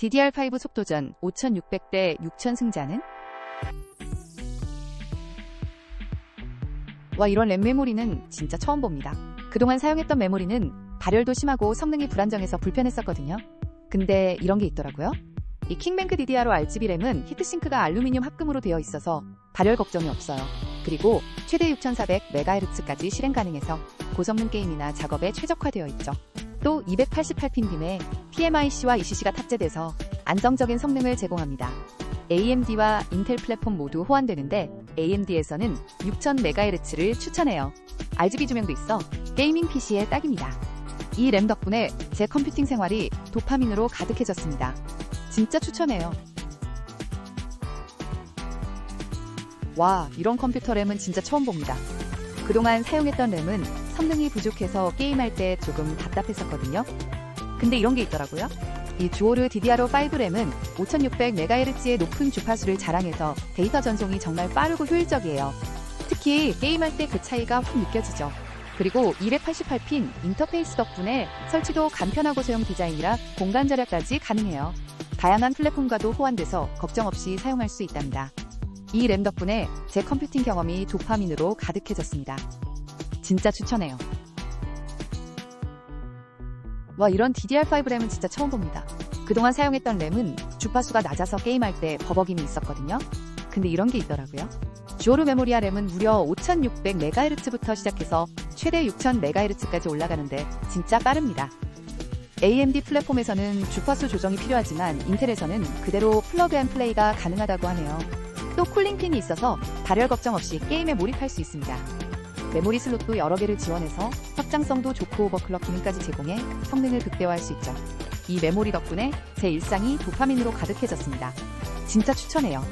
DDR5 속도전 5600대 6000 승자는? 와 이런 램 메모리는 진짜 처음 봅니다. 그동안 사용했던 메모리는 발열도 심하고 성능이 불안정해서 불편했었거든요. 근데 이런 게 있더라고요. 이 킹뱅크 DDR5 RGB 램은 히트싱크가 알루미늄 합금으로 되어 있어서 발열 걱정이 없어요. 그리고 최대 6400MHz까지 실행 가능해서 고성능 게임이나 작업에 최적화되어 있죠. 또 288핀 빔에 PMIC와 ECC가 탑재돼서 안정적인 성능을 제공합니다. AMD와 인텔 플랫폼 모두 호환되는데 AMD에서는 6000MHz를 추천해요. RGB 조명도 있어 게이밍 PC에 딱입니다. 이 램 덕분에 제 컴퓨팅 생활이 도파민으로 가득해졌습니다. 진짜 추천해요. 와, 이런 컴퓨터 램은 진짜 처음 봅니다. 그동안 사용했던 램은 성능이 부족해서 게임할 때 조금 답답했었거든요. 근데 이런 게 있더라고요. 이 주오르 DDR5 램은 5600MHz의 높은 주파수를 자랑해서 데이터 전송이 정말 빠르고 효율적이에요. 특히 게임할 때 그 차이가 확 느껴지죠. 그리고 288핀 인터페이스 덕분에 설치도 간편하고 소형 디자인이라 공간 절약까지 가능해요. 다양한 플랫폼과도 호환돼서 걱정 없이 사용할 수 있답니다. 이 램 덕분에 제 컴퓨팅 경험이 도파민으로 가득해졌습니다. 진짜 추천해요. 와, 이런 DDR5 램은 진짜 처음 봅니다. 그동안 사용했던 램은 주파수가 낮아서 게임할 때 버벅임이 있었거든요. 근데 이런 게 있더라고요. 주오르 메모리아 램은 무려 5600MHz부터 시작해서 최대 6000MHz까지 올라가는데 진짜 빠릅니다. AMD 플랫폼에서는 주파수 조정이 필요하지만 인텔에서는 그대로 플러그 앤 플레이가 가능하다고 하네요. 또 쿨링핀이 있어서 발열 걱정 없이 게임에 몰입할 수 있습니다. 메모리 슬롯도 여러 개를 지원해서 확장성도 좋고 오버클럭 기능까지 제공해 성능을 극대화할 수 있죠. 이 메모리 덕분에 제 일상이 도파민으로 가득해졌습니다. 진짜 추천해요.